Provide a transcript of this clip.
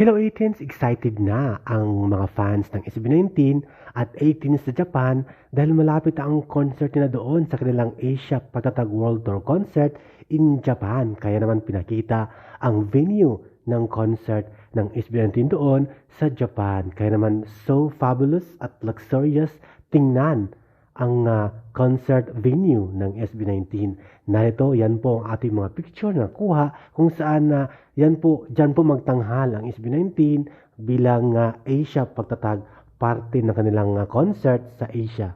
Hello 18s! Excited na ang mga fans ng SB19 at 18s sa Japan dahil malapit ang concert nila doon sa kanilang Asia Patatag World Tour Concert in Japan. Kaya naman pinakita ang venue ng concert ng SB19 doon sa Japan. Kaya naman so fabulous at luxurious tingnan ang uh, concert venue ng SB19. Narito, yan po ang ating mga picture na kuha kung saan na uh, yan po, dyan po magtanghal ang SB19 bilang uh, Asia pagtatag parte ng kanilang uh, concert sa Asia.